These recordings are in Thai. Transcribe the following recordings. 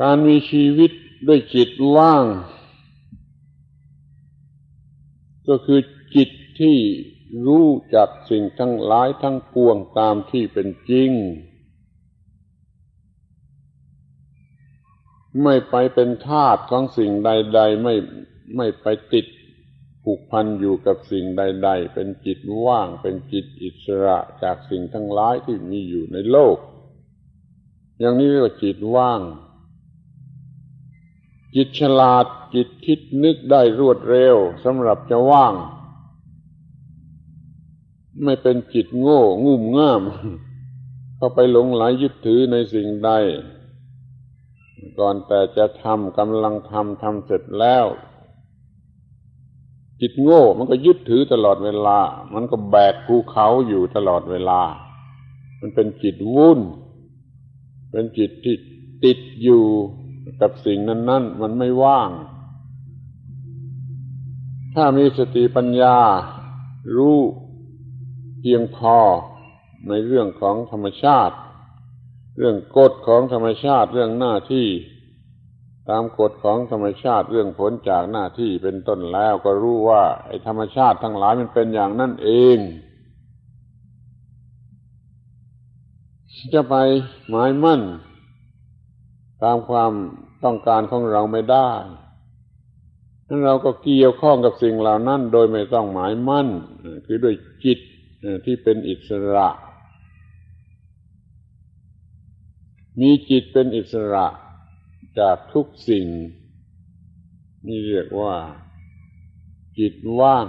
การมีชีวิตด้วยจิตว่าง ก็คือจิตที่รู้จักสิ่งทั้งหลายทั้งปวงตามที่เป็นจริง ไม่ไปเป็นทาสของสิ่งใด ๆ ไม่ไม่ไปติดผูกพันอยู่กับสิ่งใด ๆ เป็นจิตว่าง เป็นจิตอิสระจากสิ่งทั้งหลายที่มีอยู่ในโลก อย่างนี้เรียกว่าจิตว่าง จิตฉลาดจิตคิดนึกได้รวดเร็วสำหรับจะว่าง ไม่เป็นจิตโง่งุ่มง่าม เข้าไปหลงไหลยึดถือในสิ่งใด ก่อนแต่จะทำกำลังทำทำเสร็จแล้ว จิตโง่มันก็ยึดถือตลอดเวลา มันก็แบกภูเขาอยู่ตลอดเวลา มันเป็นจิตวุ่น เป็นจิตที่ติดอยู่ กับสิ่งนั้น ๆ มันไม่ว่าง ถ้ามีสติปัญญา รู้เพียงพอในเรื่องของธรรมชาติ เรื่องกฎของธรรมชาติเรื่องหน้าที่ ตามกฎของธรรมชาติเรื่องผลจากหน้าที่เป็นต้นแล้วก็รู้ว่าไอ้ธรรมชาติทั้งหลายมันเป็นอย่างนั่นเองจะไปหมายมั่น ตามความต้องการของเราไม่ได้นั้นเราก็เกี่ยวข้องกับสิ่งเหล่านั้น โดยไม่ต้องหมายมั่น คือด้วยจิตที่เป็นอิสระ มีจิตเป็นอิสระจากทุกสิ่ง นี่เรียกว่า จิตว่าง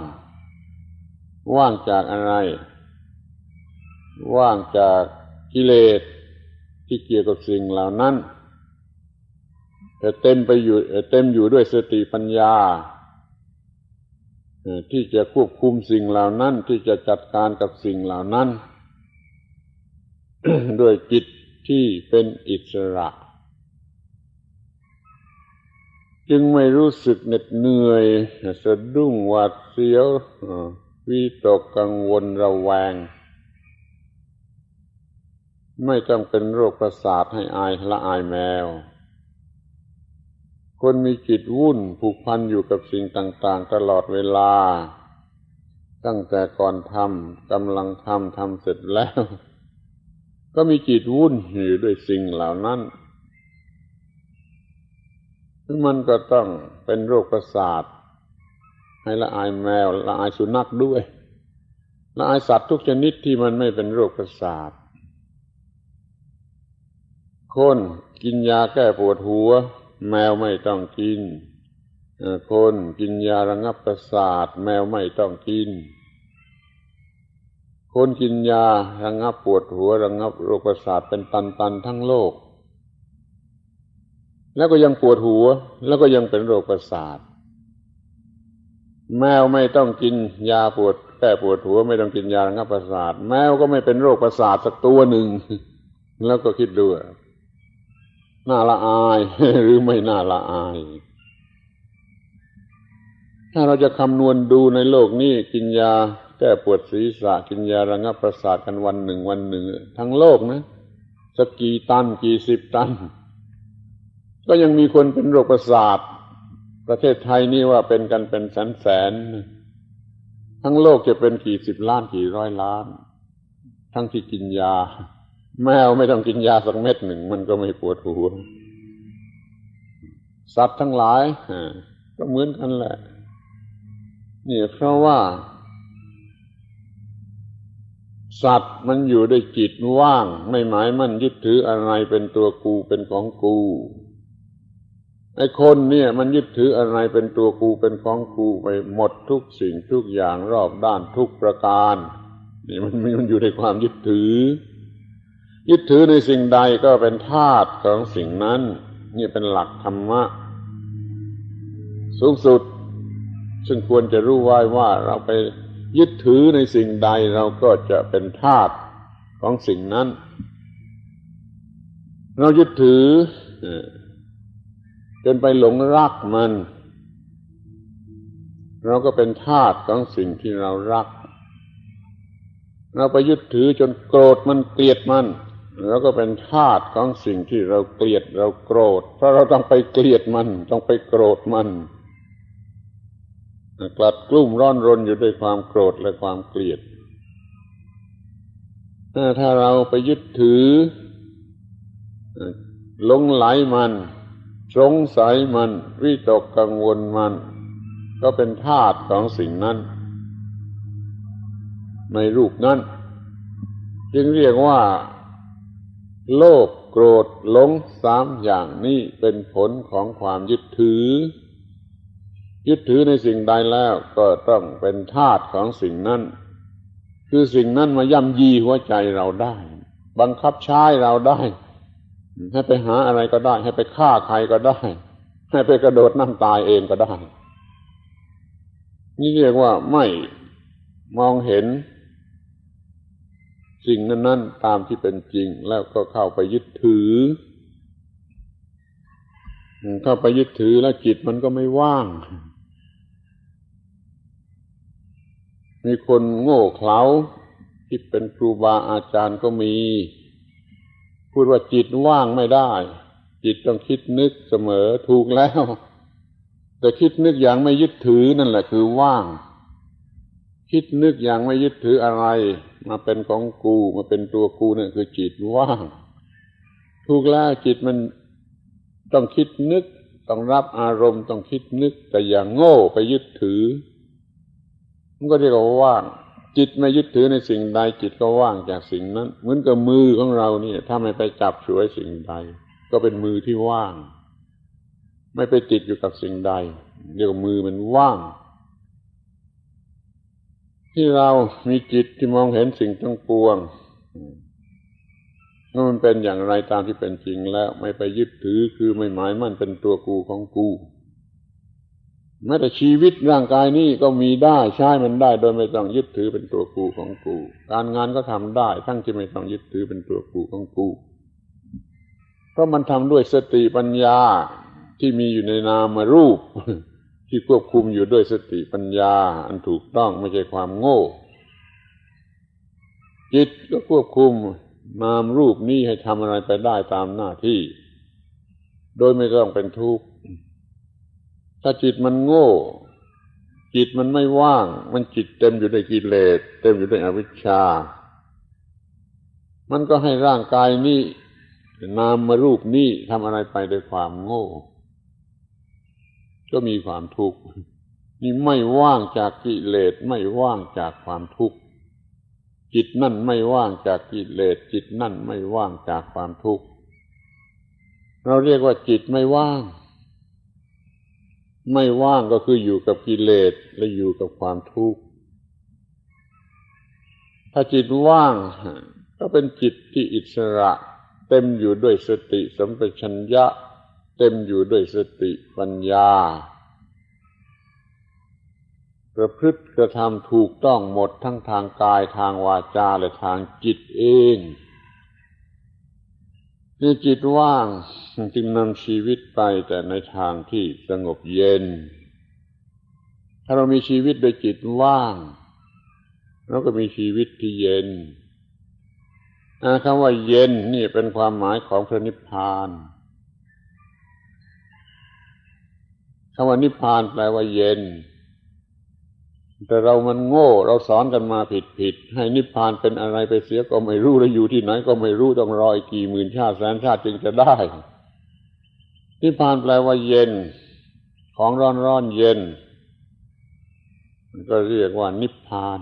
ว่างจากอะไร ว่างจากกิเลสที่เกี่ยวกับสิ่งเหล่านั้น เต็มไปอยู่เต็มอยู่ด้วยสติปัญญาที่จะควบคุมสิ่งเหล่านั้นที่จะจัดการกับสิ่งเหล่านั้น ด้วยจิตที่เป็นอิสระ จึงไม่รู้สึกเหน็ดเหนื่อยสะดุ้งหวาดเสียววิตกกังวลระแวง ไม่ต้องเป็นโรคประสาทให้อายละอายแมว คนมีจิตวุ่นผูกพันอยู่กับสิ่งต่าง ๆ ตลอดเวลา ตั้งแต่ก่อนทำกำลังทำทำเสร็จแล้ว ก็มีจิตวุ่นอยู่ด้วยสิ่งเหล่านั้นมันก็ต้องเป็นโรคประสาท ให้ละอายแมวละอายสุนัขด้วยละอายสัตว์ทุกชนิดที่มันไม่เป็นโรคประสาท คนกินยาแก้ปวดหัว แมวไม่ต้องกินคนกินยาระงับประสาท แมวไม่ต้องกิน คนกินยาระงับปวดหัวระงับโรคประสาทเป็นตันๆทั้งโลก แล้วก็ยังปวดหัว แล้วก็ยังเป็นโรคประสาท แมวไม่ต้องกินยาปวดแก้ปวดหัวไม่ต้องกินยาระงับประสาท แมวก็ไม่เป็นโรคประสาทสักตัวหนึ่ง แล้วก็คิดดู น่าละอาย หรือไม่น่าละอาย ถ้าเราจะคำนวณดูในโลกนี้กินยาแก้ปวดศีรษะกินยาระงับประสาทกันวันหนึ่งวันหนึ่ง ทั้งโลกนะสักกี่ตันกี่สิบตัน ก็ยังมีคนเป็นโรคประสาท ประเทศไทยนี่ว่าเป็นกันเป็นแสนแสนทั้งโลกจะเป็นกี่สิบล้านกี่ร้อยล้าน ทั้งที่กินยา แมวไม่ต้องกินยาสักเม็ดหนึ่งมันก็ไม่ปวดหัว สัตว์ทั้งหลายก็เหมือนกันแหละ นี่เพราะว่า สัตว์มันอยู่ด้วยจิตว่าง ไม่หมายมั่นยึดถืออะไรเป็นตัวกูเป็นของกูไอ้คนเนี่ยมันยึดถืออะไรเป็นตัวกูเป็นของกูไปหมดทุกสิ่งทุกอย่างรอบด้านทุกประการ นี่มันมันอยู่ในความยึดถือ ยึดถือในสิ่งใดก็เป็นธาตุของสิ่งนั้น นี่เป็นหลักธรรมะ สูงสุด ซึ่งควรจะรู้ไว้ว่าเราไปยึดถือในสิ่งใดเราก็จะเป็นธาตุของสิ่งนั้น เรายึดถือจนไปหลงรักมัน เราก็เป็นทาสของสิ่งที่เรารัก เราไปยึดถือจนโกรธมันเกลียดมัน แล้วก็เป็นธาตุของสิ่งที่เราเกลียดเราโกรธ เพราะเราต้องไปเกลียดมัน ต้องไปโกรธมันกลัดกลุ้มร้อนรนอยู่ด้วยความโกรธและความเกลียดถ้าเราไปยึดถือหลงไหลมัน สงสัยมัน วิตกกังวลมัน ก็เป็นธาตุของสิ่งนั้น ในรูปนั้น จึงเรียกว่า โลภโกรธหลงสามอย่างนี้เป็นผลของความยึดถือ ยึดถือในสิ่งใดแล้วก็ต้องเป็นธาตุของสิ่งนั้น คือสิ่งนั้นมาย่ำยีหัวใจเราได้ บังคับใช้เราได้ ให้ไปหาอะไรก็ได้ ให้ไปฆ่าใครก็ได้ ให้ไปกระโดดน้ำตายเองก็ได้ นี่เรียกว่าไม่มองเห็น สิ่งนั้น ๆ ตามที่เป็นจริง แล้วก็เข้าไปยึดถือเข้าไปยึดถือแล้วจิตมันก็ไม่ว่าง มีคนโง่เขลาที่เป็นครูบาอาจารย์ก็มี พูดว่าจิตว่างไม่ได้ จิตต้องคิดนึกเสมอถูกแล้ว แต่คิดนึกอย่างไม่ยึดถือนั่นแหละคือว่าง คิดนึกอย่างไม่ยึดถืออะไร มาเป็นของกูมาเป็นตัวกูเนั่นคือจิตว่างถูกแล้วจิตมันต้องคิดนึก ต้องรับอารมณ์ต้องคิดนึก แต่อย่างโง่ไปยึดถือ มันก็เรียกว่าว่าง จิตไม่ยึดถือในสิ่งใด จิตก็ว่างจากสิ่งนั้น เหมือนกับมือของเราเนี่ย ถ้าไม่ไปจับช่วยสิ่งใด ก็เป็นมือที่ว่าง ไม่ไปติดอยู่กับสิ่งใด เรียกว่ามือมันว่าง ที่เรามีจิตที่มองเห็นสิ่งทั้งปวงว่ามันเป็นอย่างไรตามที่เป็นจริงแล้ว ไม่ไปยึดถือคือไม่หมายมันเป็นตัวกูของกูแม้แต่ชีวิตร่างกายนี้ก็มีได้ใช้มันได้ โดยไม่ต้องยึดถือเป็นตัวกูของกู การงานก็ทำได้ ทั้งที่ไม่ต้องยึดถือเป็นตัวกูของกู เพราะมันทำด้วยสติปัญญาที่มีอยู่ในนามรูป ที่ควบคุมอยู่ด้วยสติปัญญา อันถูกต้องไม่ใช่ความโง่ จิตก็ควบคุมนามรูปนี้ให้ทำอะไรไปได้ตามหน้าที่ โดยไม่ต้องเป็นทุกข์ถ้าจิตมันโง่ จิตมันไม่ว่าง มันจิตเต็มอยู่ด้วยกิเลสเต็มอยู่ด้วยอวิชชา มันก็ให้ร่างกายนี้นามมารูปนี้ทำอะไรไปด้วยความโง่ ก็มีความทุกข์นี่ไม่ว่างจากกิเลสไม่ว่างจากความทุกข์จิตนั่นไม่ว่างจากกิเลสจิตนั่นไม่ว่างจากความทุกข์เราเรียกว่าจิตไม่ว่าง ไม่ว่างก็คืออยู่กับกิเลสและอยู่กับความทุกข์ถ้าจิตว่าง ก็เป็นจิตที่อิสระ เต็มอยู่ด้วยสติสัมปชัญญะ เต็มอยู่ด้วยสติปัญญา ประพฤติกระทำถูกต้องหมดทั้งทางกายทางวาจาและทางจิตเองนี่จิตว่างจึงนำชีวิตไปแต่ในทางที่สงบเย็น ถ้าเรามีชีวิตโดยจิตว่างเราก็มีชีวิตที่เย็นคำว่าเย็นนี่เป็นความหมายของพระนิพพาน คำว่านิพพานแปลว่าเย็น แต่เรามันโง่ เราสอนกันมาผิดผิด ให้นิพพานเป็นอะไรไปเสียก็ไม่รู้แล้วอยู่ที่ไหนก็ไม่รู้ต้องรออีกกี่หมื่นชาติแสนชาติจึงจะได้ นิพพานแปลว่าเย็น ของร้อนร้อนเย็น มันก็เรียกว่านิพพาน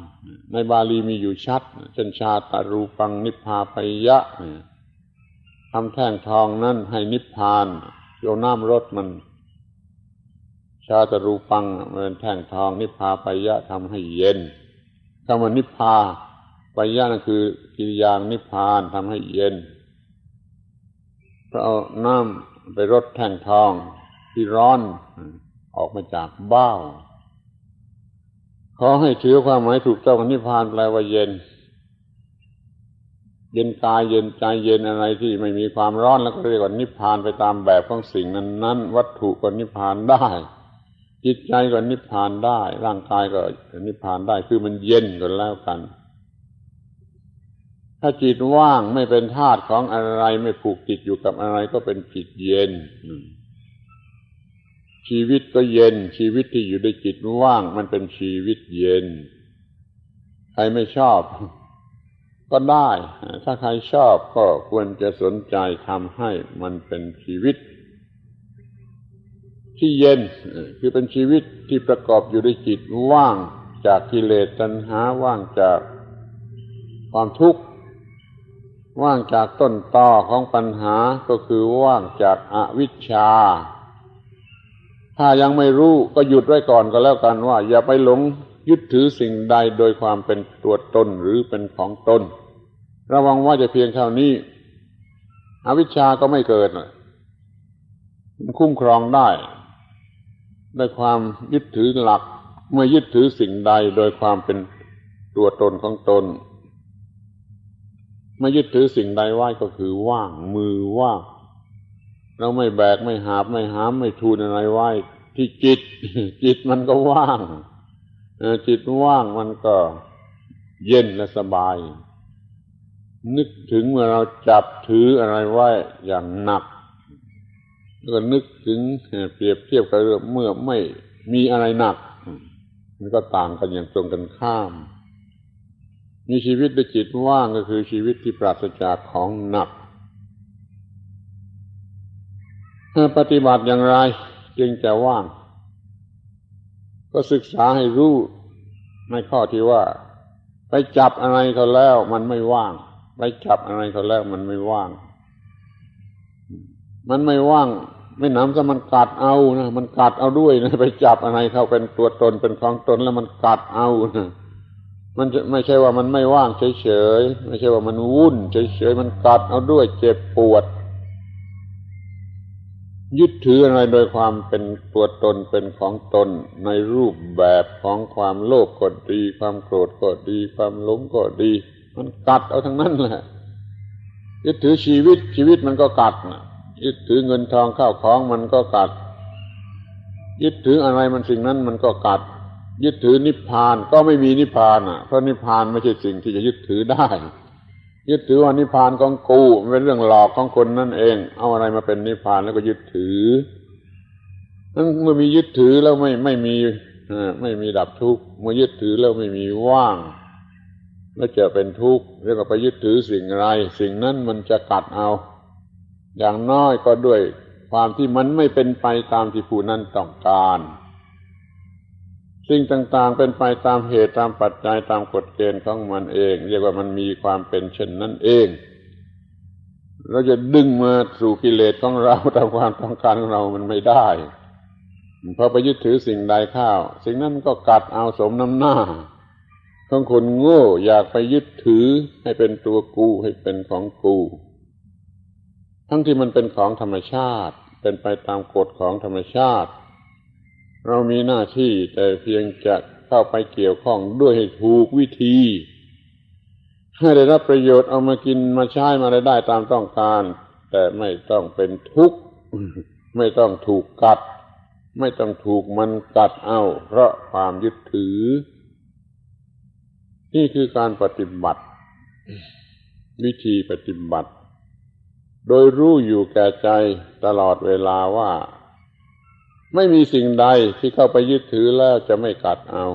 ในบาลีมีอยู่ชัดเช่นชาตารูปังนิพพาปยะทำแท่งทองนั่นให้นิพพานโยน้ำรถมัน ชาตรูปังเป็นแท่งทองนิพพาปยะทำให้เย็นคำว่านิพพาปยะนั่นคือกิริยานิพพานทำให้เย็นเพราะเอาน้ำไปรดแท่งทองที่ร้อนออกมาจากเบ้าขอให้ถือความหมายถูกต้องนิพพานแปลว่าเย็น เย็นกายเย็นใจเย็นอะไรที่ไม่มีความร้อนแล้วก็เรียกว่านิพพานไปตามแบบของสิ่งนั้นนั้นวัตถุก็นิพพานได้ จิตใจก็นิพพานได้ ร่างกายก็นิพพานได้คือมันเย็นกันแล้วกัน ถ้าจิตว่างไม่เป็นธาตุของอะไรไม่ผูกติดอยู่กับอะไรก็เป็นจิตเย็นชีวิตก็เย็น ชีวิตที่อยู่ในจิตว่าง มันเป็นชีวิตเย็น ใครไม่ชอบก็ได้ ถ้าใครชอบก็ควรจะสนใจทำให้มันเป็นชีวิต ที่เย็นคือเป็นชีวิตที่ประกอบอยู่ด้วยจิตว่างจากกิเลสตัณหาว่างจากความทุกข์ว่างจากต้นตอของปัญหาก็คือว่างจากอาวิชชา ถ้ายังไม่รู้ก็หยุดไว้ก่อนก็แล้วกันว่า อย่าไปหลงยึดถือสิ่งใดโดยความเป็นตัวตนหรือเป็นของตน ระวังว่าจะเพียงเท่านี้อวิชชาก็ไม่เกิดมันคุ้มครองได้ ด้วยความยึดถือหลัก เมื่อยึดถือสิ่งใดโดยความเป็นตัวตนของตนไม่ยึดถือสิ่งใดไว้ก็คือว่างมือว่างเราไม่แบกไม่หาบไม่หามไม่ทูนอะไรไว้ ที่จิต จิตมันก็ว่างจิตว่างมันก็เย็นและสบาย นึกถึงเมื่อเราจับถืออะไรไว้อย่างหนัก แล้วก็นึกถึงเปรียบเทียบกับเมื่อไม่มีอะไรหนัก มันก็ต่างกันอย่างตรงกันข้าม มีชีวิตด้วยจิตว่างก็คือชีวิตที่ปราศจากของหนักปฏิบัติอย่างไร จึงจะว่าง ก็ศึกษาให้รู้ในข้อที่ว่า ไปจับอะไรเขาแล้ว มันไม่ว่าง ไปจับอะไรเขาแล้วมันไม่ว่าง มันไม่ว่าง ไม่น้ำจะมันกัดเอานะมันกัดเอาด้วยนะไปจับอะไรเขาเป็นตัวตนเป็นของตนแล้วมันกัดเอานะมันไม่ใช่ว่ามันไม่ว่างเฉยๆไม่ใช่ว่ามันวุ่นเฉยๆมันกัดเอาด้วยเจ็บปวด ยึดถืออะไรโดยความเป็นตัวตนเป็นของตน ในรูปแบบของความโลภก็ดี ความโกรธก็ดี ความหลงก็ดี มันกัดเอาทั้งนั้นแหละยึดถือชีวิตชีวิตมันก็กัดนะ ยึดถือเงินทองข้าวของมันก็กัด ยึดถืออะไรมันสิ่งนั้นมันก็กัด ยึดถือนิพพานก็ไม่มีนิพพานอะเพราะนิพพานไม่ใช่สิ่งที่จะยึดถือได้ ยึดถือว่านิพพานของกูเป็นเรื่องหลอกของคนนั่นเอง เอาอะไรมาเป็นนิพพานแล้วก็ยึดถือนั้นเมื่อมียึดถือแล้วไม่ไม่มีไม่มีดับทุกข์เมื่อยึดถือแล้วไม่มีว่างแล้วจะเป็นทุกข์แล้วก็ไปยึดถือสิ่งไร สิ่งนั้นมันจะกัดเอา อย่างน้อยก็ด้วยความที่มันไม่เป็นไปตามที่ผู้นั้นต้องการ สิ่งต่างๆเป็นไปตามเหตุตามปัจจัยตามกฎเกณฑ์ของมันเอง เรียกว่ามันมีความเป็นเช่นนั้นเอง เราจะดึงมาสู่กิเลสของเราตามความต้องการของเรามันไม่ได้พอไปยึดถือสิ่งใดข้าว สิ่งนั้นก็กัดเอาสมน้ำหน้าของคนโง่อยากไปยึดถือให้เป็นตัวกูให้เป็นของกู ทั้งที่มันเป็นของธรรมชาติ เป็นไปตามกฎของธรรมชาติ เรามีหน้าที่แต่เพียงจะเข้าไปเกี่ยวข้องด้วยให้ถูกวิธี ให้ได้รับประโยชน์เอามากินมาใช้มาได้ตามต้องการ แต่ไม่ต้องเป็นทุกข์ไม่ต้องถูกกัด ไม่ต้องถูกมันกัดเอา เพราะความยึดถือ นี่คือการปฏิบัติ วิธีปฏิบัติ โดยรู้อยู่แก่ใจตลอดเวลาว่า ไม่มีสิ่งใดที่เข้าไปยึดถือแล้วจะไม่กัดเอา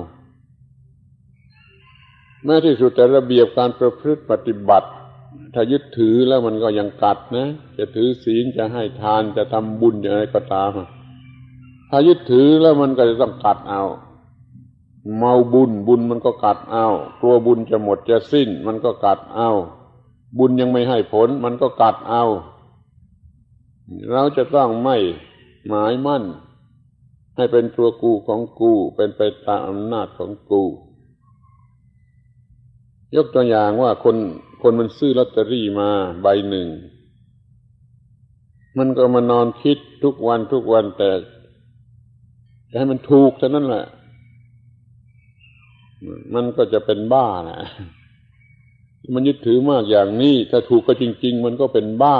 แม้ที่สุดแต่ระเบียบการประพฤติปฏิบัติ ถ้ายึดถือแล้วมันก็ยังกัดนะ จะถือศีลจะให้ทานจะทำบุญอย่างไรก็ตามถ้ายึดถือแล้วมันก็จะต้องกัดเอาเมาบุญบุญมันก็กัดเอากลัวบุญจะหมดจะสิ้น มันก็กัดเอา บุญยังไม่ให้ผล มันก็กัดเอา เราจะต้องไม่หมายมั่น ให้เป็นตัวกูของกู เป็นไปตามอำนาจของกู ยกตัวอย่างว่าคนคนมันซื้อลอตเตอรี่มาใบหนึ่ง มันก็มานอนคิดทุกวันทุกวันแต่จะให้มันถูกเท่านั้นแหละ มันก็จะเป็นบ้านะ มันยึดถือมากอย่างนี้ ถ้าถูกก็จริง ๆ มันก็เป็นบ้า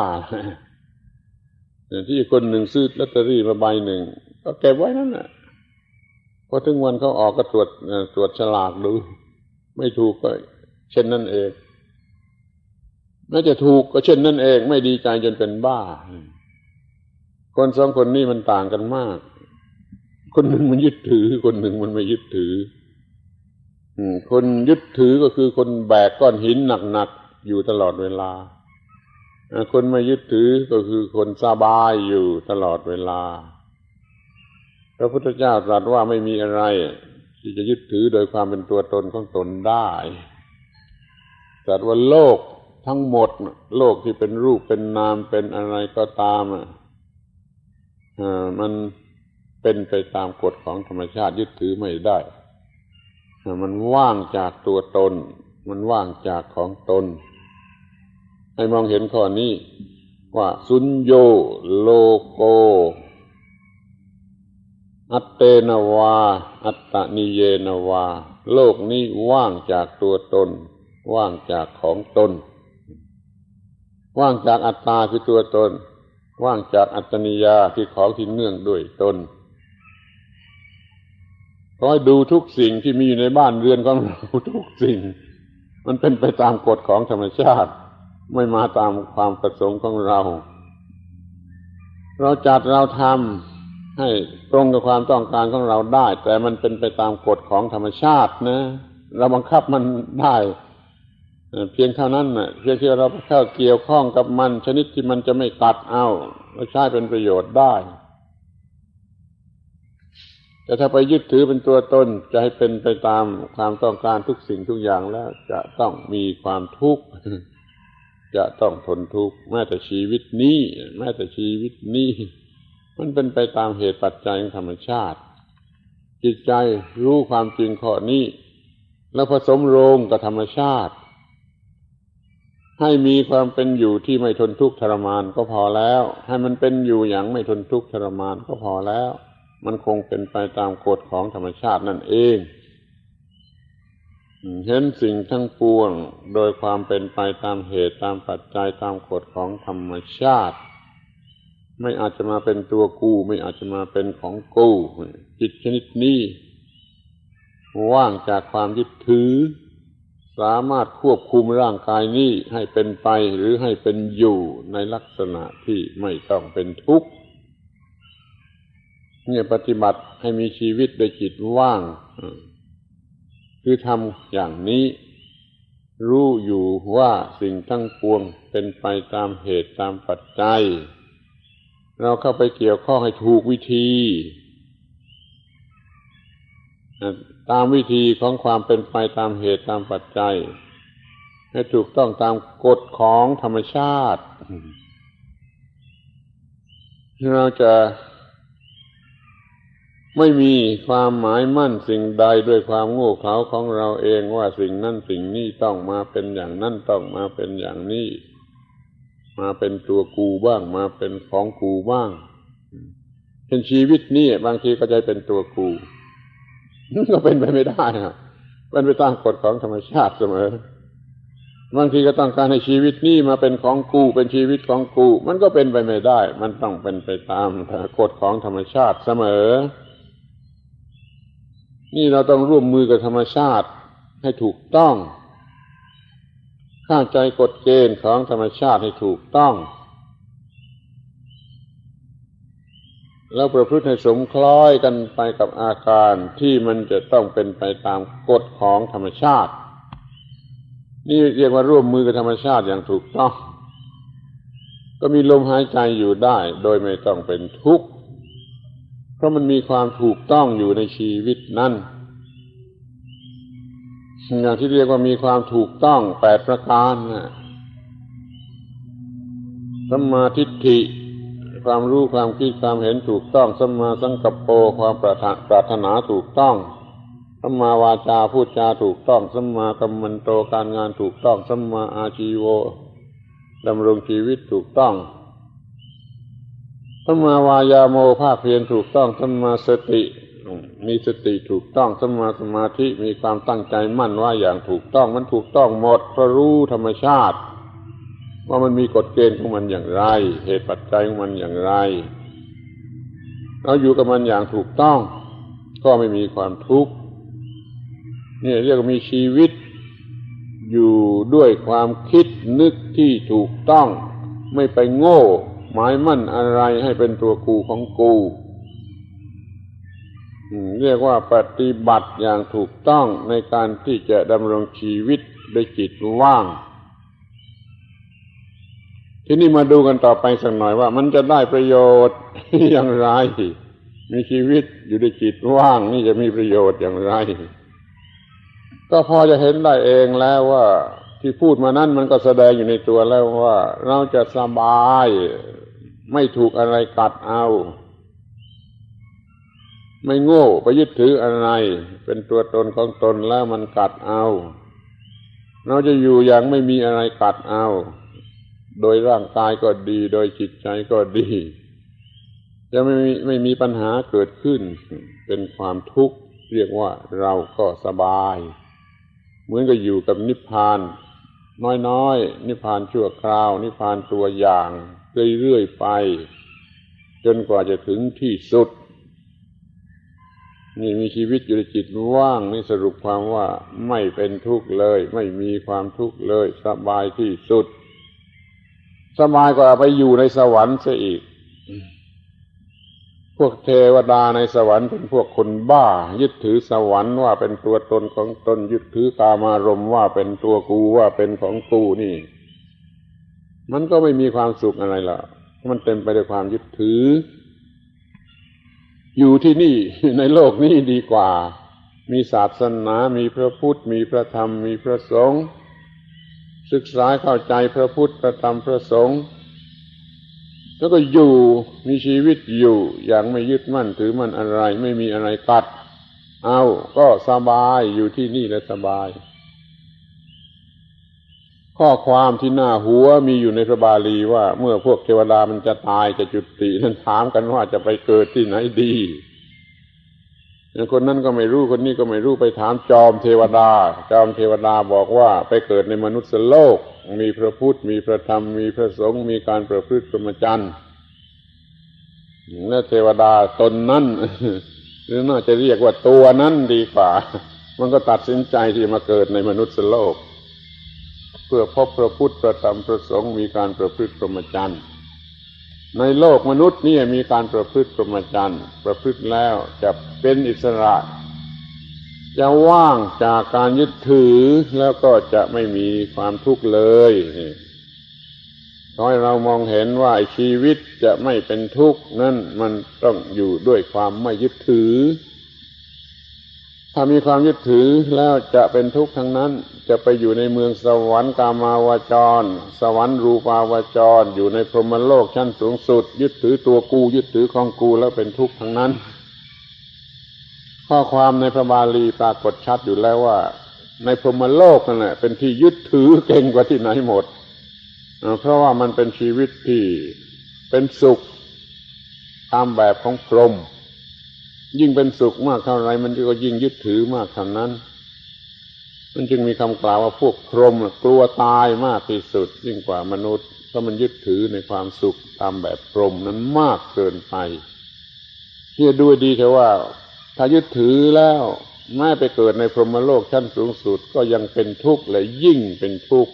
ที่คนหนึ่งซื้อลอตเตอรี่มาใบหนึ่งก็เก็บไว้นั่นแหละพอถึงวันเขาออกก็ตรวจตรวจฉลากดู ไม่ถูกก็ เช่นนั่นเองแม้จะถูกก็เช่นนั่นเอง ไม่ดีใจจนเป็นบ้า คนสองคนนี้มันต่างกันมาก คนหนึ่งมันยึดถือ คนหนึ่งมันไม่ยึดถือ คนยึดถือก็คือคนแบกก้อนหินหนักๆอยู่ตลอดเวลา คนไม่ยึดถือก็คือคนสบายอยู่ตลอดเวลา พระพุทธเจ้าตรัสว่าไม่มีอะไร ที่จะยึดถือโดยความเป็นตัวตนของตนได้ตรัสว่าโลกทั้งหมด โลกที่เป็นรูปเป็นนามเป็นอะไรก็ตามอ่ามันเป็นไปตามกฎของธรรมชาติยึดถือไม่ได้ มันว่างจากตัวตน มันว่างจากของตน ให้มองเห็นข้อนี้ ว่าสุญโยโลโก อัตเตนวา อัตตนิเยนวา โลกนี้ว่างจากตัวตน ว่างจากของตน ว่างจากอัตตาคือตัวตน ว่างจากอัตตนิยาคือของที่เนื่องด้วยตน ขอให้ดูทุกสิ่งที่มีอยู่ในบ้านเรือนของเราทุกสิ่ง มันเป็นไปตามกฎของธรรมชาติ ไม่มาตามความประสงค์ของเรา เราจัดเราทำให้ตรงกับความต้องการของเราได้ แต่มันเป็นไปตามกฎของธรรมชาตินะ เราบังคับมันได้เพียงเท่านั้นนะเพียงที่เราเข้าเกี่ยวข้องกับมันชนิดที่มันจะไม่กัดเอาเราใช้เป็นประโยชน์ได้ แต่ถ้าไปยึดถือเป็นตัวตนจะให้เป็นไปตามความต้องการทุกสิ่งทุกอย่างแล้วจะต้องมีความทุกข์จะต้องทนทุกข์แม้แต่ชีวิตนี้แม้แต่ชีวิตนี้ มันเป็นไปตามเหตุปัจจัยของธรรมชาติ จิตใจรู้ความจริงข้อนี้ แล้วผสมโรงกับธรรมชาติ ให้มีความเป็นอยู่ที่ไม่ทนทุกข์ทรมานก็พอแล้ว ให้มันเป็นอยู่อย่างไม่ทนทุกข์ทรมานก็พอแล้ว มันคงเป็นไปตามกฎของธรรมชาตินั่นเองเห็นสิ่งทั้งปวงโดยความเป็นไปตามเหตุตามปัจจัยตามกฎของธรรมชาติ ไม่อาจจะมาเป็นตัวกู ไม่อาจจะมาเป็นของกูจิตชนิดนี้ว่างจากความยึดถือ สามารถควบคุมร่างกายนี้ให้เป็นไปหรือให้เป็นอยู่ในลักษณะที่ไม่ต้องเป็นทุกข์ เนี่ยปฏิบัติให้มีชีวิตโดยจิตว่าง คือทำอย่างนี้ รู้อยู่ว่าสิ่งทั้งปวงเป็นไปตามเหตุตามปัจจัย เราเข้าไปเกี่ยวข้องให้ถูกวิธี ตามวิธีของความเป็นไปตามเหตุตามปัจจัย ให้ถูกต้องตามกฎของธรรมชาติ เราจะ ไม่มีความหมายมั่นสิ่งใดด้วยความโง่เขลาของเราเองว่าสิ่งนั้นสิ่งนี้ต้องมาเป็นอย่างนั้นต้องมาเป็นอย่างนี้ มาเป็นตัวกูบ้าง มาเป็นของกูบ้างเป็นชีวิตนี้บางทีก็จะเป็นตัวกูก็เป็นไปไม่ได้ครับเป็นไปตามกฎของธรรมชาติเสมอบางทีก็ต้องการให้ชีวิตนี้มาเป็นของกูเป็นชีวิตของกู มันก็เป็นไปไม่ได้ มันต้องเป็นไปตามกฎของธรรมชาติเสมอ นี่เราต้องร่วมมือกับธรรมชาติให้ถูกต้อง เข้าใจกฎเกณฑ์ของธรรมชาติให้ถูกต้อง แล้วประพฤติให้สมคล้อยกันไปกับอาการที่มันจะต้องเป็นไปตามกฎของธรรมชาติ นี่เรียกว่าร่วมมือกับธรรมชาติอย่างถูกต้อง ก็มีลมหายใจอยู่ได้ โดยไม่ต้องเป็นทุกข์ เพราะมันมีความถูกต้องอยู่ในชีวิตนั้นอย่างที่เรียกว่ามีความถูกต้องแปดประการนะสัมมาทิฏฐิ ความรู้ความคิดความเห็นถูกต้องสัมมาสังกัปโปความปรารถปรารถนาถูกต้องสัมมาวาจาพูดจาถูกต้องสัมมากัมมันโตการงานถูกต้องสัมมาอาชีโวดำรงชีวิตถูกต้อง สัมมาวายาโมภาคเพียรถูกต้องสัมมาสติ มีสติถูกต้องสัมมาสมาธิมีความตั้งใจมั่นว่าอย่างถูกต้องมันถูกต้องหมดเพราะรู้ธรรมชาติ ว่ามันมีกฎเกณฑ์ของมันอย่างไร เหตุปัจจัยของมันอย่างไรเราอยู่กับมันอย่างถูกต้อง ก็ไม่มีความทุกข์นี่เรียกว่ามีชีวิต อยู่ด้วยความคิดนึกที่ถูกต้อง ไม่ไปโง่ หมายมั่นอะไรให้เป็นตัวกูของกูเรียกว่าปฏิบัติอย่างถูกต้องในการที่จะดำรงชีวิตด้วยจิตว่าง ทีนี้มาดูกันต่อไปสักหน่อยว่า มันจะได้ประโยชน์อย่างไร มีชีวิตอยู่ด้วยจิตว่าง นี่จะมีประโยชน์อย่างไร ก็พอจะเห็นได้เองแล้วว่าที่พูดมานั้นมันก็แสดงอยู่ในตัวแล้วว่า เราจะสบาย ไม่ถูกอะไรกัดเอา ไม่โง่ไปยึดถืออะไร เป็นตัวตนของตนแล้วมันกัดเอา เราจะอยู่อย่างไม่มีอะไรกัดเอา โดยร่างกายก็ดี โดยจิตใจก็ดี จะไม่มีไม่มีปัญหาเกิดขึ้น เป็นความทุกข์เรียกว่าเราก็สบาย เหมือนกับอยู่กับนิพพานน้อยๆนิพพานชั่วคราว นิพพานตัวอย่าง เรื่อยๆไป จนกว่าจะถึงที่สุด นี่มีชีวิตอยู่ในจิตว่างนี่สรุปความว่าไม่เป็นทุกข์เลย ไม่มีความทุกข์เลย สบายที่สุด สบายกว่าไปอยู่ในสวรรค์ซะอีก พวกเทวดาในสวรรค์เป็นพวกคนบ้า ยึดถือสวรรค์ว่าเป็นตัวตนของตนยึดถือกามารมว่าเป็นตัวกูว่าเป็นของกูนี่ มันก็ไม่มีความสุขอะไรล่ะมันเต็มไปด้วยความยึดถือ อยู่ที่นี่ในโลกนี้ดีกว่า มีศาสนา มีพระพุทธ มีพระธรรม มีพระสงฆ์ศึกษาเข้าใจพระพุทธ พระธรรม พระสงฆ์แล้วก็อยู่มีชีวิตอยู่อย่างไม่ยึดมั่นถือมั่นอะไร ไม่มีอะไรกัด เอาก็สบายอยู่ที่นี่และสบาย ข้อความที่หน้าหัวมีอยู่ในพระบาลีว่า เมื่อพวกเทวดามันจะตายจะจุตินั้นถามกันว่าจะไปเกิดที่ไหนดีคนนั้นก็ไม่รู้คนนี้ก็ไม่รู้ไปถามจอมเทวดา จอมเทวดาบอกว่าไปเกิดในมนุษย์โลก มีพระพุทธมีพระธรรมมีพระสงฆ์มีการประพฤติพรหมจรรย์และเทวดาตนนั้นหรือน่าจะเรียกว่าตัวนั้นดีกว่า มันก็ตัดสินใจที่มาเกิดในมนุษย์โลก เพื่อพบพระพุทธพระธรรมพระสงฆ์มีการประพฤติพรหมจรรย์ในโลกมนุษย์นี่มีการประพฤติพรหมจรรย์ประพฤติแล้วจะเป็นอิสระจะว่างจากการยึดถือแล้วก็จะไม่มีความทุกข์เลยขอให้เรามองเห็นว่าชีวิตจะไม่เป็นทุกข์นั่นมันต้องอยู่ด้วยความไม่ยึดถือ ถ้ามีความยึดถือแล้วจะเป็นทุกข์ทั้งนั้น จะไปอยู่ในเมืองสวรรค์กามาวจร สวรรค์รูปาวจร อยู่ในพรหมโลกชั้นสูงสุด ยึดถือตัวกู ยึดถือของกูแล้วเป็นทุกข์ทั้งนั้น ข้อความในพระบาลีปรากฏชัดอยู่แล้วว่า ในพรหมโลกนั่นแหละเป็นที่ยึดถือเก่งกว่าที่ไหนหมด เพราะว่ามันเป็นชีวิตที่เป็นสุขตามแบบของพรหม ยิ่งเป็นสุขมากเท่าไรมันก็ยิ่งยึดถือมากเท่านั้น มันจึงมีคำกล่าวว่าพวกพรหมกลัวตายมากที่สุด ยิ่งกว่ามนุษย์เพราะมันยึดถือในความสุขตามแบบพรหมนั้นมากเกินไปเชื่อด้วยดีแต่ว่า ถ้ายึดถือแล้วแม้ไปเกิดในพรหมโลกชั้นสูงสุดก็ยังเป็นทุกข์และยิ่งเป็นทุกข์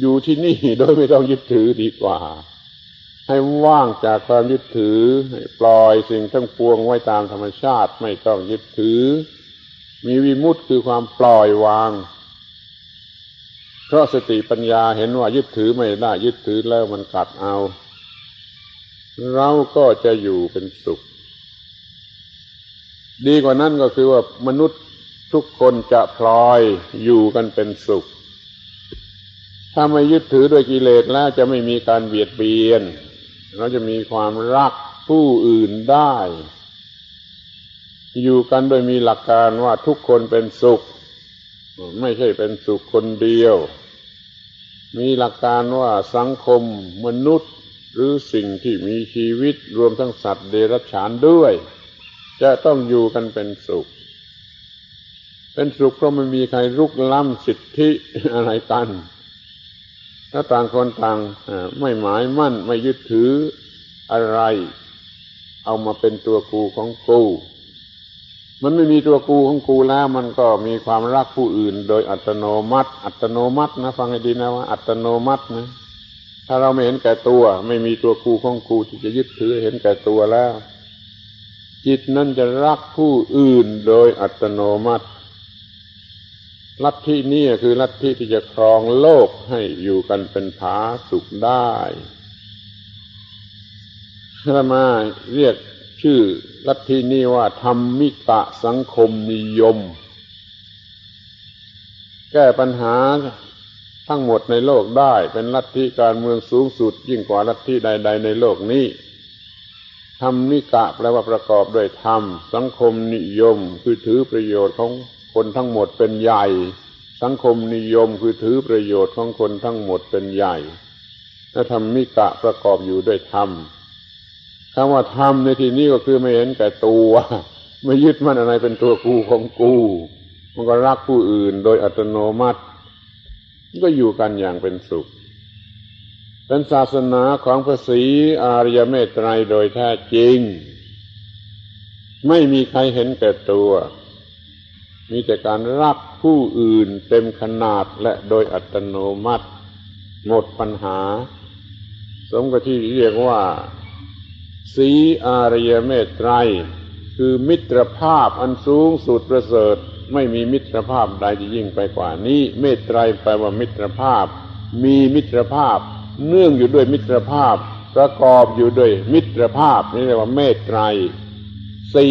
อยู่ที่นี่โดยไม่ต้องยึดถือดีกว่า ให้ว่างจากความยึดถือปล่อยสิ่งทั้งปวงไว้ตามธรรมชาติไม่ต้องยึดถือ มีวิมุตติคือความปล่อยวาง เพราะสติปัญญาเห็นว่ายึดถือไม่ได้ยึดถือแล้วมันกัดเอา เราก็จะอยู่เป็นสุข ดีกว่านั้นก็คือว่ามนุษย์ทุกคนจะพลอยอยู่กันเป็นสุขถ้าไม่ยึดถือด้วยกิเลสแล้วจะไม่มีการเบียดเบียน เราจะมีความรักผู้อื่นได้ อยู่กันโดยมีหลักการว่าทุกคนเป็นสุข ไม่ใช่เป็นสุขคนเดียว มีหลักการว่าสังคมมนุษย์หรือสิ่งที่มีชีวิตรวมทั้งสัตว์เดรัจฉานด้วย จะต้องอยู่กันเป็นสุข เป็นสุขเพราะไม่มีใครรุกล้ำสิทธิอะไรกัน ถ้าต่างคนต่างไม่หมายมั่นไม่ยึดถืออะไร เอามาเป็นตัวกูของกูมันไม่มีตัวกูของกูแล้ว มันก็มีความรักผู้อื่น โดยอัตโนมัติ อัตโนมัตินะฟังให้ดีนะว่า อัตโนมัตินะถ้าเราไม่เห็นแก่ตัว ไม่มีตัวกูของกูที่จะยึดถือเห็นแก่ตัวแล้ว จิตนั้นจะรักผู้อื่นโดยอัตโนมัติ ลัทธินี้คือลัทธิที่จะครองโลกให้อยู่กันเป็นผาสุขได้ถ้ามาเรียกชื่อลัทธินี้ว่าธรรมิกะสังคมนิยม แก้ปัญหาทั้งหมดในโลกได้เป็นลัทธิการเมืองสูงสุด ยิ่งกว่าลัทธิใด ๆ ในโลกนี้ธรรมิกะแปลว่าประกอบด้วยธรรม สังคมนิยม คือถือประโยชน์ของ คนทั้งหมดเป็นใหญ่ สังคมนิยมคือถือประโยชน์ของคนทั้งหมดเป็นใหญ่และธรรมิกะประกอบอยู่ด้วยธรรมคำว่าธรรมในที่นี้ก็คือไม่เห็นแก่ตัวไม่ยึดมั่นอะไรเป็นตัวกูของกู มันก็รักผู้อื่นโดยอัตโนมัติ ก็อยู่กันอย่างเป็นสุข เป็นศาสนาของพระศรีอารยเมตไตรโดยแท้จริง ไม่มีใครเห็นแก่ตัว มีแต่การรักผู้อื่นเต็มขนาดและโดยอัตโนมัติ หมดปัญหา สมกับที่เรียกว่า สีอารยเมตไตร คือมิตรภาพอันสูงสุดประเสริฐ ไม่มีมิตรภาพใดที่ยิ่งไปกว่านี้ เมตไตรแปลว่ามิตรภาพ มีมิตรภาพ เนื่องอยู่ด้วยมิตรภาพ ประกอบอยู่ด้วยมิตรภาพ นี่เรียกว่าเมตไตร สี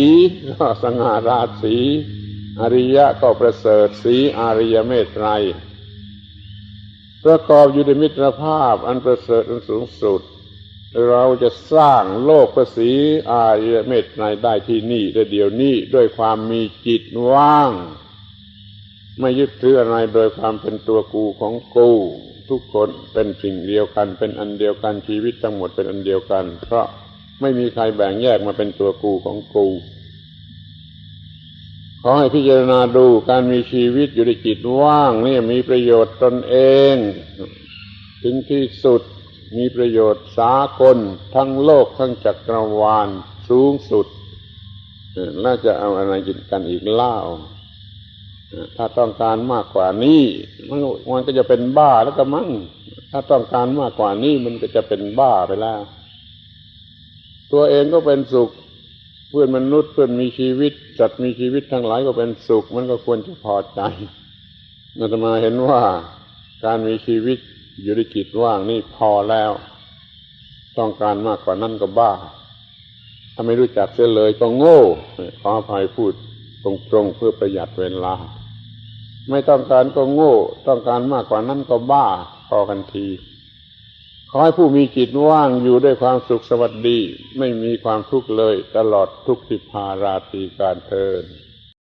ก็สง่าราศี อริยะก็ประเสริฐสีอารยเมตไตรประกอบอยู่ด้วยมิตรภาพอันประเสริฐอันสูงสุด เราจะสร้างโลกประสีอารยเมตไตรได้ที่นี่ได้เดี๋ยวนี้ด้วยความมีจิตว่าง ไม่ยึดถืออะไรโดยความเป็นตัวกูของกูทุกคนเป็นสิ่งเดียวกัน เป็นอันเดียวกันชีวิตทั้งหมดเป็นอันเดียวกัน เพราะไม่มีใครแบ่งแยกมาเป็นตัวกูของกู ขอให้พิจารณาดูการมีชีวิตอยู่ในจิตว่างนี่มีประโยชน์ตนเอง ถึงที่สุดมีประโยชน์สากล ทั้งโลกทั้งจักรวาลสูงสุดน่าจะเอาอะไรกินกันอีกเล่าถ้าต้องการมากกว่านี้ มันมันก็จะเป็นบ้าแล้วก็มั่งถ้าต้องการมากกว่านี้มันก็จะเป็นบ้าไปแล้ว ตัวเองก็เป็นสุข เพื่อนมนุษย์เพื่อนมีชีวิตจัดมีชีวิตทั้งหลายก็เป็นสุข มันก็ควรจะพอใจอาตมาเห็นว่าการมีชีวิตอยู่ในจิตว่างนี่พอแล้ว ต้องการมากกว่านั้นก็บ้า ถ้าไม่รู้จักเสียเลยก็โง่ขออภัยพูดตรงๆเพื่อประหยัดเวลา ไม่ต้องการก็โง่ ต้องการมากกว่านั้นก็บ้าพอกันที ขอให้ผู้มีจิตว่างอยู่ด้วยความสุขสวัสดี ไม่มีความทุกข์เลยตลอดทุกสิภาราตรีการเทิน